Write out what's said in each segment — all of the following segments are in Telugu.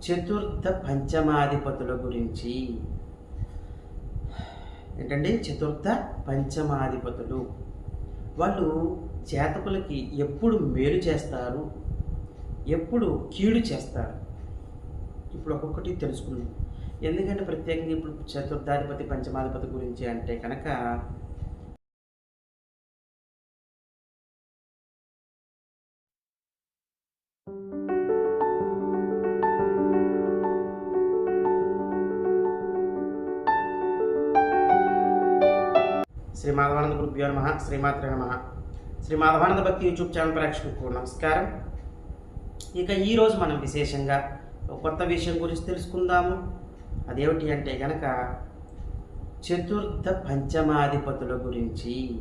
చతుర్థ పంచమాధిపతుల గురించి. ఏంటండి? చతుర్థ పంచమాధిపతులు. వాళ్ళు జాతకులకి ఎప్పుడు మేలు చేస్తారు? ఎప్పుడు కీడు చేస్తారు? ఇప్పుడు ఒక్కొక్కటి తెలుసుకుందాం. ఎందుకంటే ప్రత్యేకంగా ఇప్పుడు చతుర్థాధిపతి పంచమాధిపతి గురించి అంటే కనుక శ్రీ మాధవానంద గురుభ్యో నమ శ్రీమాత్రే నమ. శ్రీ మాధవానంద భక్తి యూట్యూబ్ ఛానల్ ప్రేక్షకులకు నమస్కారం. ఇక ఈరోజు మనం విశేషంగా ఒక కొత్త విషయం గురించి తెలుసుకుందాము. అదేమిటి అంటే కనుక చతుర్థ పంచమాధిపతుల గురించి.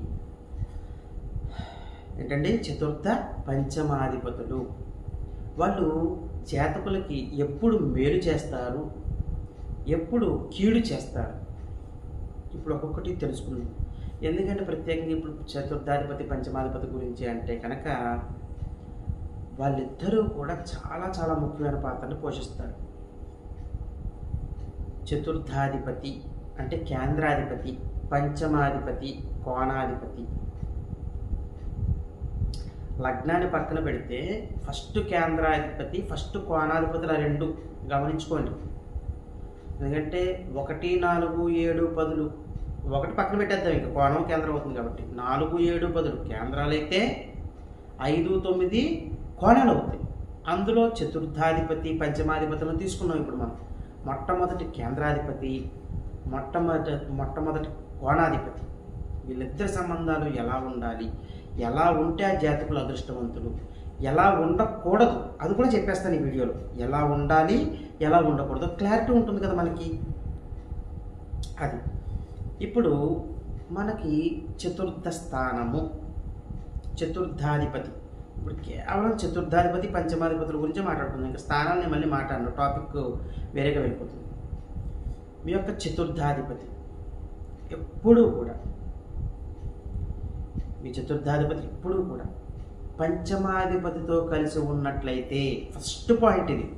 ఏంటండి? చతుర్థ పంచమాధిపతులు. వాళ్ళు జాతకులకి ఎప్పుడు మేలు చేస్తారు? ఎప్పుడు కీడు చేస్తారు? ఇప్పుడు ఒక్కొక్కటి తెలుసుకుందాం. ఎందుకంటే ప్రత్యేకంగా ఇప్పుడు చతుర్థాధిపతి పంచమాధిపతి గురించి అంటే కనుక వాళ్ళిద్దరూ కూడా చాలా చాలా ముఖ్యమైన పాత్రను పోషిస్తారు. చతుర్థాధిపతి అంటే కేంద్రాధిపతి పంచమాధిపతి కోణాధిపతి. లగ్నాన్ని పక్కన పెడితే ఫస్ట్ కేంద్రాధిపతి ఫస్ట్ కోణాధిపతుల రెండు గమనించుకోండి. ఎందుకంటే ఒకటి నాలుగు ఏడు పదులు ఒకటి పక్కన పెట్టేద్దాం ఇంకా. కోణం కేంద్రం అవుతుంది కాబట్టి. నాలుగు ఏడు బదులు కేంద్రాలు అయితే ఐదు తొమ్మిది కోణాలు అవుతాయి. అందులో చతుర్థాధిపతి పంచమాధిపతులను తీసుకున్నాం ఇప్పుడు మనం. మొట్టమొదటి కేంద్రాధిపతి మొట్టమొదటి మొట్టమొదటి కోణాధిపతి. వీళ్ళిద్దరి సంబంధాలు ఎలా ఉండాలి? ఎలా ఉంటే ఆ జాతకులు అదృష్టవంతులు? ఎలా ఉండకూడదు? అది కూడా చెప్పేస్తాను ఈ వీడియోలో. ఎలా ఉండాలి? ఎలా ఉండకూడదు? క్లారిటీ ఉంటుంది కదా మనకి. అది. ఇప్పుడు మనకి చతుర్థ స్థానము. చతుర్థాధిపతి. ఇప్పుడు కేవలం చతుర్థాధిపతి పంచమాధిపతుల గురించి మాట్లాడుకుందాం. ఇంకా స్థానాన్ని మళ్ళీ మాట్లాడను. టాపిక్ వేరేగా వెళ్ళిపోతుంది. మీ యొక్క చతుర్థాధిపతి. ఎప్పుడూ కూడా. మీ చతుర్థాధిపతి ఎప్పుడూ కూడా పంచమాధిపతితో కలిసి ఉన్నట్లయితే ఫస్ట్ పాయింట్ ఇది.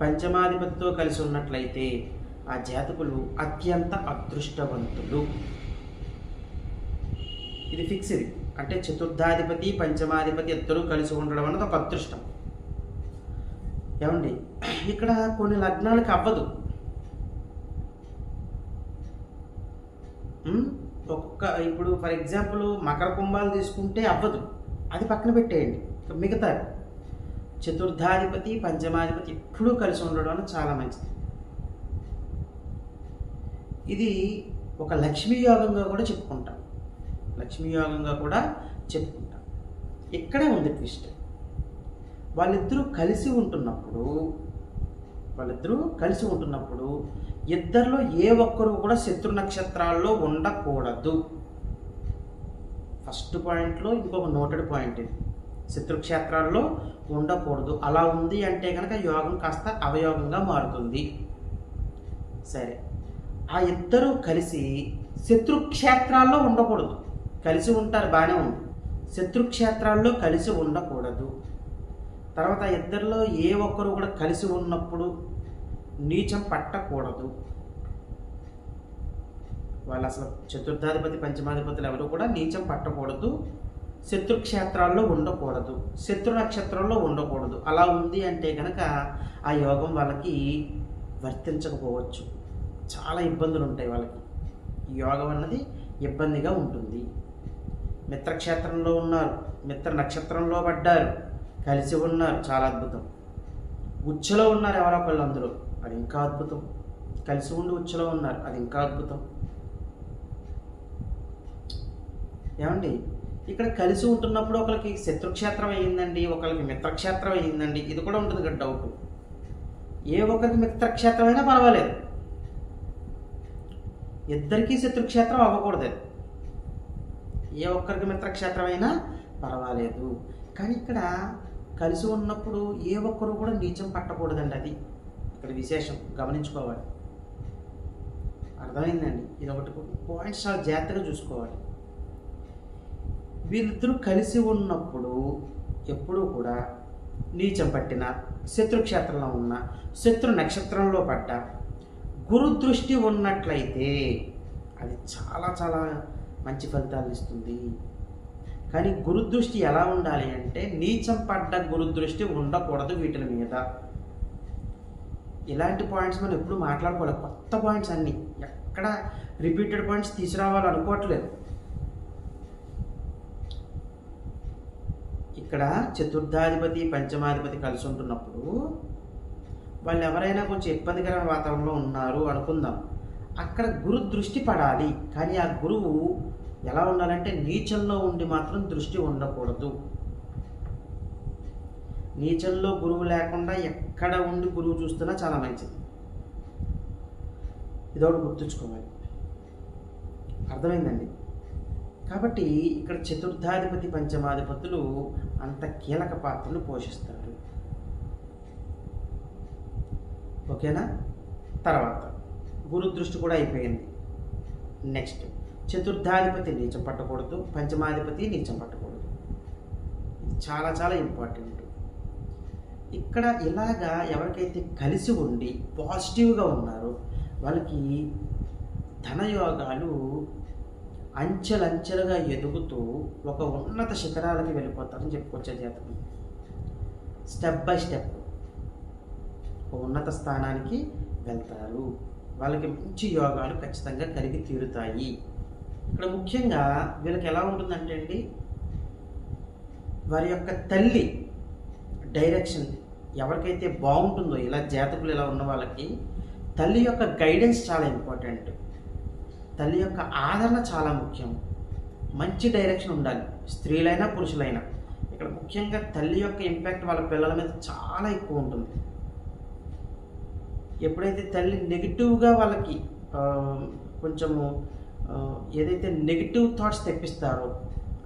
పంచమాధిపతితో కలిసి ఉన్నట్లయితే ఆ జాతకులు అత్యంత అదృష్టవంతులు. ఇది ఫిక్స్ ఇది. అంటే చతుర్థాధిపతి పంచమాధిపతి ఇద్దరూ కలిసి ఉండడం అన్నది ఒక అదృష్టం. ఏమండి? ఇక్కడ కొన్ని లగ్నాలకు అవ్వదు. ఒక్కొక్క ఇప్పుడు ఫర్ ఎగ్జాంపుల్ మకర కుంభాలు తీసుకుంటే అవ్వదు. అది పక్కన పెట్టేయండి. మిగతా చతుర్థాధిపతి పంచమాధిపతి ఎప్పుడూ కలిసి ఉండడం అనేది చాలా మంచిది. ఇది ఒక లక్ష్మీ యోగంగా కూడా చెప్పుకుంటాం. లక్ష్మీ యోగంగా కూడా చెప్పుకుంటాం. ఇక్కడే ఉంది ట్విస్ట్. వాళ్ళిద్దరూ కలిసి ఉంటున్నప్పుడు వాళ్ళిద్దరూ కలిసి ఉంటున్నప్పుడు ఇద్దరిలో ఏ ఒక్కరు కూడా శత్రు నక్షత్రాల్లో ఉండకూడదు. ఫస్ట్ పాయింట్లో ఇంకొక నోటెడ్ పాయింట్ ఇది. శత్రుక్షేత్రాల్లో ఉండకూడదు. అలా ఉంది అంటే కనుక యోగం కాస్త అవయోగంగా మారుతుంది. సరే. ఆ ఇద్దరు కలిసి శత్రుక్షేత్రాల్లో ఉండకూడదు. కలిసి ఉంటారు బాగానే ఉంది. శత్రుక్షేత్రాల్లో కలిసి ఉండకూడదు. తర్వాత ఇద్దరిలో ఏ ఒక్కరు కూడా కలిసి ఉన్నప్పుడు నీచం పట్టకూడదు. వాళ్ళు అసలు చతుర్థాధిపతి పంచమాధిపతులు ఎవరు కూడా నీచం పట్టకూడదు. శత్రుక్షేత్రాల్లో ఉండకూడదు. శత్రు నక్షత్రంలో ఉండకూడదు. అలా ఉంది అంటే కనుక ఆ యోగం వాళ్ళకి వర్తించకపోవచ్చు. చాలా ఇబ్బందులు ఉంటాయి వాళ్ళకి. యోగం అన్నది ఇబ్బందిగా ఉంటుంది. మిత్రక్షేత్రంలో ఉన్నారు మిత్ర నక్షత్రంలో పడ్డారు కలిసి ఉన్నారు చాలా అద్భుతం. ఉచ్చలో ఉన్నారు ఎవరో ఒకళ్ళు అందులో అది ఇంకా అద్భుతం. కలిసి ఉండి ఉచ్చలో ఉన్నారు అది ఇంకా అద్భుతం. ఏమండి? ఇక్కడ కలిసి ఉంటున్నప్పుడు ఒకరికి శత్రుక్షేత్రం అయ్యిందండి ఒకరికి మిత్రక్షేత్రం అయ్యిందండి ఇది కూడా ఉంటుంది కదా డౌట్ ఏ ఒక్కరికి మిత్రక్షేత్రమైనా అయినా పర్వాలేదు. ఇద్దరికీ శత్రుక్షేత్రం అవ్వకూడదు. అది. ఏ ఒక్కరికి మిత్రక్షేత్రం అయినా పర్వాలేదు. కానీ ఇక్కడ కలిసి ఉన్నప్పుడు ఏ ఒక్కరు కూడా నీచం పట్టకూడదండి అది. ఇక్కడ విశేషం గమనించుకోవాలి. అర్థమైందండి? ఇది ఒకటి పాయింట్స్ చాలా జాగ్రత్తగా చూసుకోవాలి. వీళ్ళిద్దరూ కలిసి ఉన్నప్పుడు ఎప్పుడూ కూడా నీచం పట్టిన శత్రుక్షేత్రంలో ఉన్న శత్రు నక్షత్రంలో పడ్డ గురు దృష్టి ఉన్నట్లయితే అది చాలా చాలా మంచి ఫలితాలు ఇస్తుంది. కానీ గురుదృష్టి ఎలా ఉండాలి అంటే నీచం పడ్డ గురుదృష్టి ఉండకూడదు వీటి మీద. ఇలాంటి పాయింట్స్ మనం ఎప్పుడు మాట్లాడుకోవాలి కొత్త పాయింట్స్ అన్నీ. ఎక్కడ రిపీటెడ్ పాయింట్స్ తీసుకురావాలి అనుకోవట్లేదు ఇక్కడ చతుర్థాధిపతి పంచమాధిపతి కలిసి ఉంటున్నప్పుడు వాళ్ళు ఎవరైనా కొంచెం ఇబ్బందికరమైన వాతావరణంలో ఉన్నారు అనుకుందాం. అక్కడ గురు దృష్టి పడాలి. కానీ ఆ గురువు ఎలా ఉండాలంటే నీచంలో ఉండి మాత్రం దృష్టి ఉండకూడదు. నీచంలో గురువు లేకుండా ఎక్కడ ఉండి గురువు చూస్తున్నా చాలా మంచిది. ఇదొకటి గుర్తుంచుకోవాలి. అర్థమైందండి? కాబట్టి ఇక్కడ చతుర్థాధిపతి పంచమాధిపతులు అంత కీలక పాత్రను పోషిస్తారు. ఓకేనా? తర్వాత గురుదృష్టి కూడా అయిపోయింది. నెక్స్ట్ చతుర్థాధిపతి నీచం పట్టకూడదు పంచమాధిపతి నీచం పట్టకూడదు. చాలా చాలా ఇంపార్టెంట్ ఇక్కడ ఇలాగా ఎవరికైతే కలిసి ఉండి పాజిటివ్గా ఉన్నారో వాళ్ళకి ధనయోగాలు అంచెలంచెలుగా ఎదుగుతూ ఒక ఉన్నత శిఖరాలకి వెళ్ళిపోతారని చెప్పుకొచ్చే జాతకం. స్టెప్ బై స్టెప్ ఉన్నత స్థానానికి వెళ్తారు. వాళ్ళకి మంచి యోగాలు ఖచ్చితంగా కలిగి తీరుతాయి. ఇక్కడ ముఖ్యంగా వీళ్ళకి ఎలా ఉంటుందంటే అండి వారి యొక్క తల్లి డైరెక్షన్ ఎవరికైతే బాగుంటుందో ఇలా జాతకులు ఇలా ఉన్న వాళ్ళకి తల్లి యొక్క గైడెన్స్ చాలా ఇంపార్టెంట్ తల్లి యొక్క ఆదరణ చాలా ముఖ్యం. మంచి డైరెక్షన్ ఉండాలి. స్త్రీలైనా పురుషులైనా. ఇక్కడ ముఖ్యంగా తల్లి యొక్క ఇంపాక్ట్ వాళ్ళ పిల్లల మీద చాలా ఎక్కువ ఉంటుంది. ఎప్పుడైతే తల్లి నెగిటివ్గా వాళ్ళకి కొంచెము ఏదైతే నెగిటివ్ థాట్స్ తెప్పిస్తారో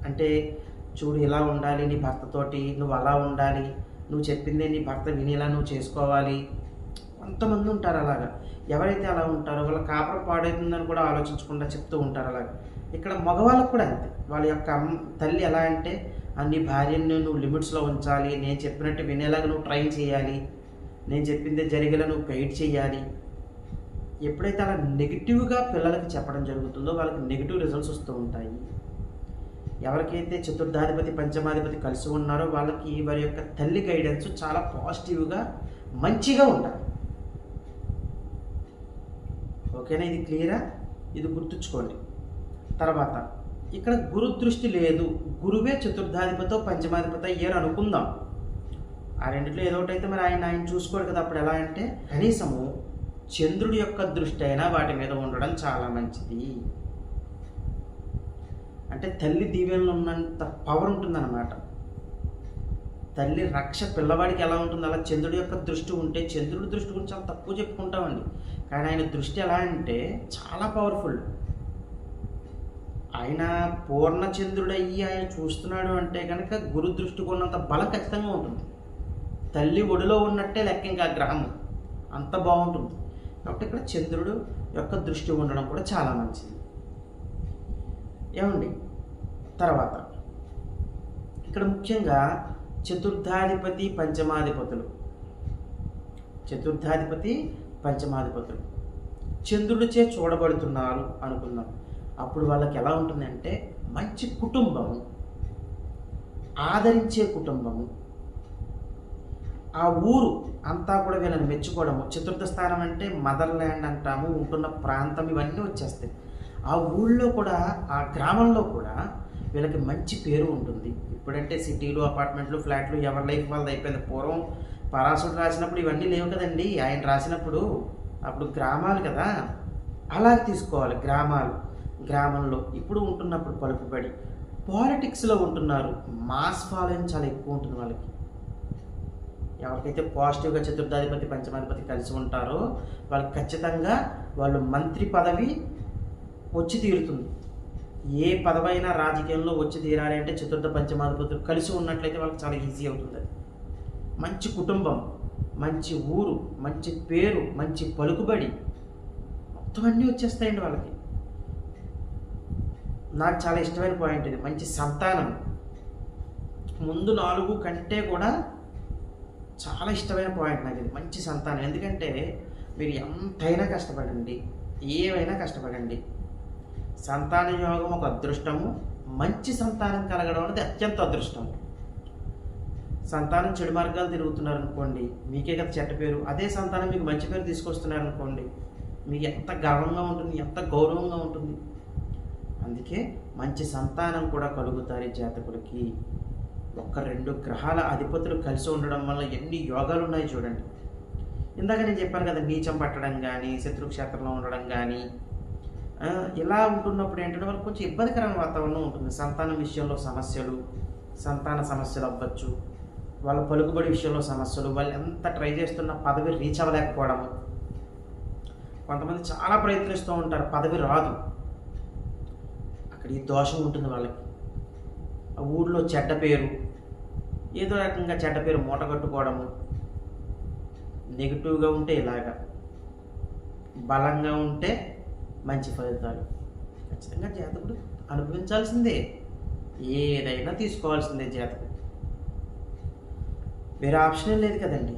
అంటే చూడు ఇలా ఉండాలి నీ భర్తతోటి నువ్వు అలా ఉండాలి నువ్వు చెప్పిందే నీ భర్త వినేలా నువ్వు చేసుకోవాలి. కొంతమంది ఉంటారు అలాగా. ఎవరైతే అలా ఉంటారో వాళ్ళ కాపురం పాడవుతుందని కూడా ఆలోచించకుండా చెప్తూ ఉంటారు అలాగా. ఇక్కడ మగవాళ్ళకు కూడా అంతే. వాళ్ళ యొక్క అమ్మ తల్లి ఎలా అంటే అన్ని నీ భార్యని నువ్వు లిమిట్స్లో ఉంచాలి నేను చెప్పినట్టు వినేలాగా నువ్వు ట్రై చేయాలి నేను చెప్పిందే జరిగేలా నువ్వు గైడ్ చేయాలి ఎప్పుడైతే అలా నెగిటివ్గా పిల్లలకి చెప్పడం జరుగుతుందో వాళ్ళకి నెగిటివ్ రిజల్ట్స్ వస్తూ ఉంటాయి. ఎవరికైతే చతుర్థాధిపతి పంచమాధిపతి కలిసి ఉన్నారో వాళ్ళకి వారి యొక్క తల్లి గైడెన్స్ చాలా పాజిటివ్గా మంచిగా ఉండాలి. ఓకేనా? ఇది క్లియరా ఇది గుర్తుంచుకోండి. తర్వాత ఇక్కడ గురు దృష్టి లేదు. గురువే చతుర్థాధిపతో పంచమాధిపతి అయ్యారు అనుకుందాం. ఆ రెండిట్లో ఏదో ఒకటి అయితే మరి ఆయన ఆయన చూసుకోడు కదా అప్పుడు ఎలా అంటే కనీసము చంద్రుడి యొక్క దృష్టి అయినా వాటి మీద ఉండడం చాలా మంచిది. అంటే తల్లి దీవెనలో ఉన్నంత పవర్ ఉంటుందన్నమాట. తల్లి రక్ష పిల్లవాడికి ఎలా ఉంటుంది అలా చంద్రుడి యొక్క దృష్టి ఉంటే చంద్రుడి దృష్టి గురించి చాలా తక్కువ చెప్పుకుంటామండి. కానీ ఆయన దృష్టి ఎలా అంటే చాలా పవర్ఫుల్ ఆయన పూర్ణచంద్రుడయ్యి ఆయన చూస్తున్నాడు అంటే కనుక గురు దృష్టి కొన్నంత బలం ఖచ్చితంగా ఉంటుంది. తల్లి ఒడిలో ఉన్నట్టే లెక్క ఇంకా ఆ గ్రహం అంత బాగుంటుంది. కాబట్టి ఇక్కడ చంద్రుడు యొక్క దృష్టి ఉండడం కూడా చాలా మంచిది. ఏమండి? తర్వాత. ఇక్కడ ముఖ్యంగా చతుర్థాధిపతి పంచమాధిపతులు. చతుర్థాధిపతి పంచమాధిపతులు. చంద్రుడిచే చూడబడుతున్నారు అనుకుందాం అప్పుడు వాళ్ళకి ఎలా ఉంటుందంటే మంచి కుటుంబము. ఆదరించే కుటుంబము. ఆ ఊరు అంతా కూడా వీళ్ళని మెచ్చుకోవడము. చతుర్థ స్థానం అంటే మదర్ ల్యాండ్ అంటాము ఉంటున్న ప్రాంతం ఇవన్నీ వచ్చేస్తాయి. ఆ ఊళ్ళో కూడా ఆ గ్రామంలో కూడా వీళ్ళకి మంచి పేరు ఉంటుంది. ఇప్పుడంటే సిటీలు అపార్ట్మెంట్లు ఫ్లాట్లు ఎవరి లైఫ్ వాళ్ళది అయిపోయింది. పూర్వం పరాశుడు రాసినప్పుడు ఇవన్నీ లేవు కదండి. ఆయన రాసినప్పుడు అప్పుడు గ్రామాలు కదా. అలా తీసుకోవాలి గ్రామాలు. గ్రామంలో ఇప్పుడు ఉంటున్నప్పుడు పలుకుబడి. పాలిటిక్స్లో ఉంటున్నారు. మాస్ ఫాలోయింగ్ చాలా ఎక్కువ ఉంటుంది వాళ్ళకి. ఎవరికైతే పాజిటివ్గా చతుర్థాధిపతి పంచమాధిపతి కలిసి ఉంటారో వాళ్ళకి ఖచ్చితంగా వాళ్ళు మంత్రి పదవి వచ్చి తీరుతుంది. ఏ పదవైనా రాజకీయంలో వచ్చి తీరాలి అంటే చతుర్థ పంచమాధిపతులు కలిసి ఉన్నట్లయితే వాళ్ళకి చాలా ఈజీ అవుతుంది అది. మంచి కుటుంబం మంచి ఊరు మంచి పేరు మంచి పలుకుబడి మొత్తం అన్నీ వచ్చేస్తాయండి వాళ్ళకి. నాకు చాలా ఇష్టమైన పాయింట్ ఇది. మంచి సంతానం. ముందు నాలుగు కంటే కూడా చాలా ఇష్టమైన పాయింట్ నాకు ఇది మంచి సంతానం. ఎందుకంటే మీరు ఎంతైనా కష్టపడండి. ఏవైనా కష్టపడండి. సంతాన యోగం ఒక అదృష్టము. మంచి సంతానం కలగడం అనేది అత్యంత అదృష్టం. సంతానం చెడు మార్గాలు తిరుగుతున్నారు అనుకోండి మీకే కదా చెడ్డ పేరు. అదే సంతానం మీకు మంచి పేరు తీసుకొస్తున్నారు అనుకోండి మీకు ఎంత గర్వంగా ఉంటుంది ఎంత గౌరవంగా ఉంటుంది. అందుకే మంచి సంతానం కూడా కలుగుతారు జాతకుడికి ఒక్క రెండు గ్రహాల అధిపతులు కలిసి ఉండడం వల్ల ఎన్ని యోగాలు ఉన్నాయి చూడండి. ఇందాక నేను చెప్పాను కదా నీచం పట్టడం కానీ శత్రుక్షేత్రంలో ఉండడం కానీ ఇలా ఉంటున్నప్పుడు ఏంటంటే వాళ్ళకి కొంచెం ఇబ్బందికరమైన వాతావరణం ఉంటుంది. సంతానం విషయంలో సమస్యలు సంతాన సమస్యలు అవ్వచ్చు వాళ్ళ పలుకుబడి విషయంలో సమస్యలు వాళ్ళు ఎంత ట్రై చేస్తున్న పదవి రీచ్ అవ్వలేకపోవడము. కొంతమంది చాలా ప్రయత్నిస్తూ ఉంటారు పదవి రాదు. అక్కడ ఈ దోషం ఉంటుంది వాళ్ళకి. ఆ ఊళ్ళో చెడ్డ పేరు ఏదో రకంగా చెడ్డ పేరు మూట కట్టుకోవడము నెగిటివ్గా ఉంటే ఇలాగా. బలంగా ఉంటే మంచి ఫలితాలు. ఖచ్చితంగా జాతకుడు అనుభవించాల్సిందే. ఏదైనా తీసుకోవాల్సిందే జాతకుడు. వేరే ఆప్షన్ లేదు కదండి.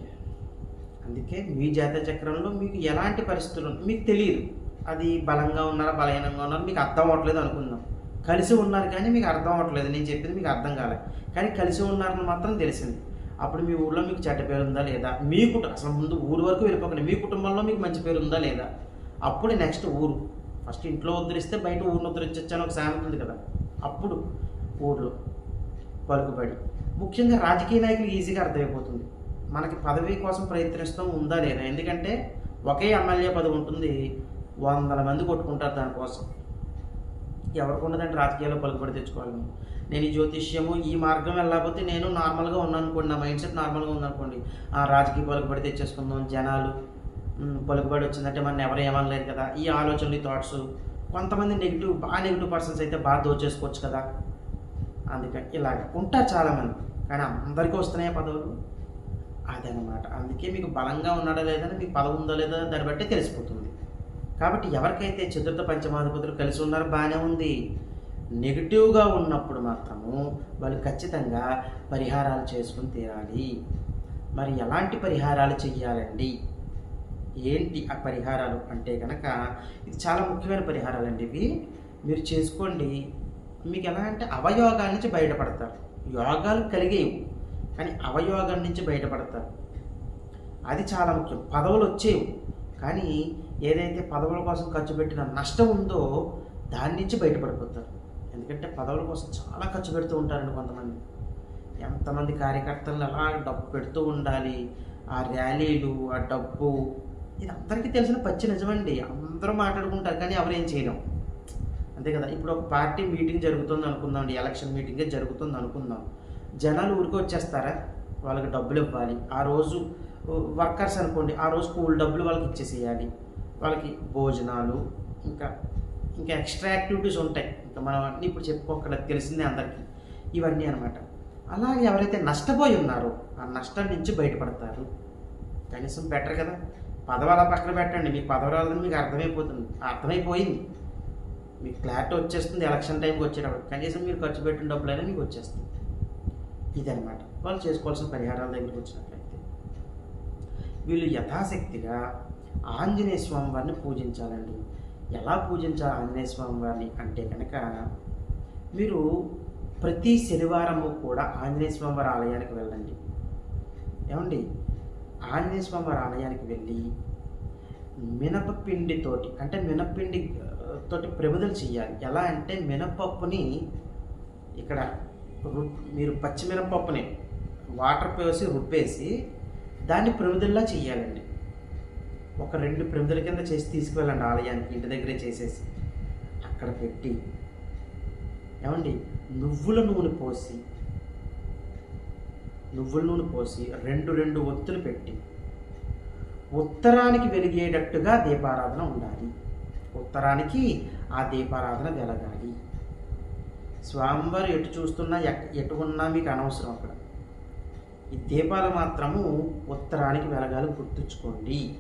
అందుకే మీ జాతక చక్రంలో మీకు ఎలాంటి పరిస్థితులు మీకు తెలియదు. అది బలంగా ఉన్నారా బలహీనంగా ఉన్నారా మీకు అర్థం అవ్వట్లేదు అనుకుందాం. కలిసి ఉన్నారు కానీ మీకు అర్థం అవ్వట్లేదు. నేను చెప్పింది మీకు అర్థం కాలేదు కానీ కలిసి ఉన్నారని మాత్రం తెలిసింది. అప్పుడు మీ ఊళ్ళో మీకు చెడ్డ పేరు ఉందా లేదా? మీ కుటుంబం అసలు ముందు ఊరు వరకు వెళ్ళిపోకండి. మీ కుటుంబంలో మీకు మంచి పేరు ఉందా లేదా? అప్పుడు నెక్స్ట్ ఊరు. ఫస్ట్ ఇంట్లో ఉద్ధరిస్తే బయట ఊరిని ఉద్ధరించొచ్చని ఒక సామెత ఉంది కదా. అప్పుడు ఊర్లో పలుకుబడి. ముఖ్యంగా రాజకీయ నాయకులు ఈజీగా అర్థమైపోతుంది. మనకి పదవి కోసం ప్రయత్నిస్తాం ఉందా లేదా? ఎందుకంటే ఒకే ఎమ్మెల్యే పదవి ఉంటుంది. వందల మంది కొట్టుకుంటారు దానికోసం. ఎవరికి ఉండదంటే రాజకీయాల్లో పలుకుబడి తెచ్చుకోవాలి నేను ఈ జ్యోతిష్యము ఈ మార్గం వెళ్ళకపోతే నేను నార్మల్గా ఉన్నాను అనుకోండి నా మైండ్ సెట్ నార్మల్గా ఉందనుకోండి ఆ రాజకీయ పలుకుబడి తెచ్చేసుకుందాం జనాలు పలుకుబడి వచ్చిందంటే మనం ఎవరు ఏమనలేదు కదా. ఈ ఆలోచనలు ఈ థాట్స్ కొంతమంది నెగిటివ్ బాగా నెగిటివ్ పర్సన్స్ అయితే బాగా దోచేసుకోవచ్చు కదా. అందుకని ఇలాగ ఉంటారు చాలామంది కానీ అందరికీ వస్తున్నాయి పదవులు? అదనమాట. అందుకే మీకు బలంగా ఉన్నాడా లేదని మీకు పదవి ఉందో లేదో దాన్ని బట్టి తెలిసిపోతుంది. కాబట్టి ఎవరికైతే చతుర్థ పంచమాధిపతులు కలిసి ఉన్నారో బాగానే ఉంది. నెగిటివ్గా ఉన్నప్పుడు మాత్రము వాళ్ళు ఖచ్చితంగా పరిహారాలు చేసుకుని తీరాలి. మరి ఎలాంటి పరిహారాలు చెయ్యాలండి? ఏంటి ఆ పరిహారాలు అంటే కనుక ఇది చాలా ముఖ్యమైన పరిహారాలు అండి ఇవి. మీరు చేసుకోండి. మీకు ఎలా అంటే అవయోగాల నుంచి బయటపడతారు. యోగాలు కలిగేవి కానీ అవయోగం నుంచి బయటపడతారు. అది చాలా ముఖ్యం. పదవులు వచ్చేవి కానీ ఏదైతే పదవుల కోసం ఖర్చు పెట్టిన నష్టం ఉందో దాని నుంచి బయటపడిపోతారు. ఎందుకంటే పదవుల కోసం చాలా ఖర్చు పెడుతూ ఉంటారండి కొంతమంది. ఎంతమంది కార్యకర్తలను అలా డబ్బు పెడుతూ ఉండాలి ఆ ర్యాలీలు ఆ డబ్బు. ఇది అందరికీ తెలిసిన పచ్చి నిజమండి. అందరూ మాట్లాడుకుంటారు కానీ ఎవరేం చేయలేం. అంతే కదా. ఇప్పుడు ఒక పార్టీ మీటింగ్ జరుగుతుంది అనుకుందాం అండి ఎలక్షన్ మీటింగే జరుగుతుంది అనుకుందాం. జనాలు ఊరికి వచ్చేస్తారా? వాళ్ళకి డబ్బులు ఇవ్వాలి. ఆ రోజు వర్కర్స్ అనుకోండి. ఆ రోజు స్కూల్ డబ్బులు వాళ్ళకి ఇచ్చేసేయాలి. వాళ్ళకి భోజనాలు ఇంకా ఇంకా ఎక్స్ట్రా యాక్టివిటీస్ ఉంటాయి. ఇంకా మనం అన్నీ ఇప్పుడు చెప్పుకోకలేదు తెలిసిందే అందరికీ. ఇవన్నీ అనమాట అలాగే ఎవరైతే నష్టపోయి ఉన్నారో ఆ నష్టం నుంచి బయటపడతారు. కనీసం బెటర్ కదా. పదవి అలా పక్కన పెట్టండి. మీకు పదవి రాదని మీకు అర్థమైపోతుంది. అర్థమైపోయింది. మీకు క్లారిటీ వచ్చేస్తుంది ఎలక్షన్ టైంకి వచ్చేటప్పుడు. కనీసం మీరు ఖర్చు పెట్టిన డబ్బులైనా మీకు వచ్చేస్తుంది ఇదనమాట వాళ్ళు చేసుకోవాల్సిన పరిహారాల దగ్గరికి వచ్చినట్లయితే. వీళ్ళు యథాశక్తిగా ఆంజనేయ స్వామి వారిని పూజించాలండి. ఎలా పూజించాలి ఆంజనేయ స్వామి వారిని అంటే కనుక మీరు ప్రతి శనివారము కూడా ఆంజనేయ స్వామి వారి ఆలయానికి వెళ్ళండి. ఏమండి? ఆంజనేయ స్వామి వారి ఆలయానికి వెళ్ళి మినపపిండితోటి అంటే మినపిండి తోటి ప్రమిదలు చేయాలి. ఎలా అంటే మినపప్పుని ఇక్కడ మీరు పచ్చిమినపప్పుని వాటర్ పోసి రుబ్బేసి దాన్ని ప్రమిదల్లా చేయాలండి. ఒక రెండు ప్రమిదల కింద చేసి తీసుకువెళ్ళండి ఆలయానికి ఇంటి దగ్గరే చేసేసి. అక్కడ పెట్టి. ఏమండి? నువ్వుల నూనె పోసి నువ్వుల నూనె పోసి రెండు రెండు ఒత్తులు పెట్టి. ఉత్తరానికి వెలిగేటట్టుగా దీపారాధన ఉండాలి. ఉత్తరానికి ఆ దీపారాధన వెలగాలి. స్వామివారు ఎటు చూస్తున్నా ఎటు ఉన్నా మీకు అనవసరం అక్కడ. ఈ దీపాలు మాత్రము ఉత్తరానికి వెలగాలి గుర్తుంచుకోండి.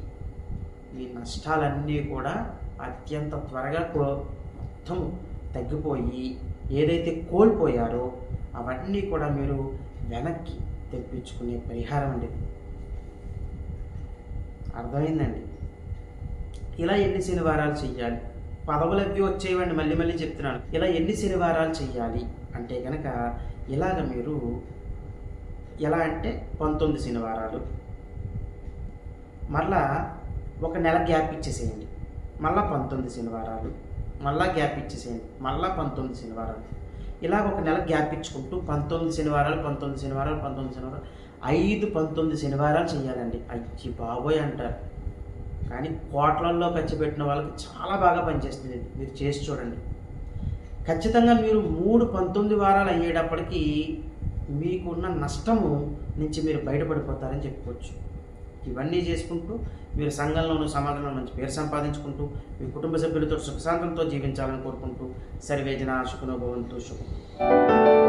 మీ నష్టాలన్నీ కూడా అత్యంత త్వరగా మొత్తం తగ్గిపోయి ఏదైతే కోల్పోయారో అవన్నీ కూడా మీరు వెనక్కి తెప్పించుకునే పరిహారం అండి. అర్థమైందండి? ఇలా ఎన్ని శనివారాలు చెయ్యాలి? పదవులు అవి వచ్చేవండి మళ్ళీ మళ్ళీ చెప్తున్నాను. ఇలా ఎన్ని శనివారాలు చెయ్యాలి అంటే కనుక ఇలాగ మీరు ఎలా అంటే పంతొమ్మిది శనివారాలు. మళ్ళా ఒక నెల గ్యాప్ ఇచ్చేసేయండి. మళ్ళా పంతొమ్మిది శనివారాలు మళ్ళా గ్యాప్ ఇచ్చేసేయండి. మళ్ళా పంతొమ్మిది శనివారాలు. ఇలాగ ఒక నెల గ్యాప్ ఇచ్చుకుంటూ పంతొమ్మిది శనివారాలు పంతొమ్మిది శనివారాలు పంతొమ్మిది శనివారాలు ఐదు పంతొమ్మిది శనివారాలు చేయాలండి. అయ్యి బాబోయ్ అంటారు. కానీ కోట్లల్లో ఖర్చు పెట్టిన వాళ్ళకి చాలా బాగా పనిచేస్తుంది. మీరు చేసి చూడండి. ఖచ్చితంగా మీరు మూడు పంతొమ్మిది వారాలు అయ్యేటప్పటికీ మీకున్న నష్టము నుంచి మీరు బయటపడిపోతారని చెప్పుకోవచ్చు. ఇవన్నీ చేసుకుంటూ మీరు సంఘంలోనూ సమాజంలో మంచి పేరు సంపాదించుకుంటూ మీ కుటుంబ సభ్యులతో సుఖశాంతంతో జీవించాలని కోరుకుంటూ సర్వేజన సుఖనోభవంతు శుభం.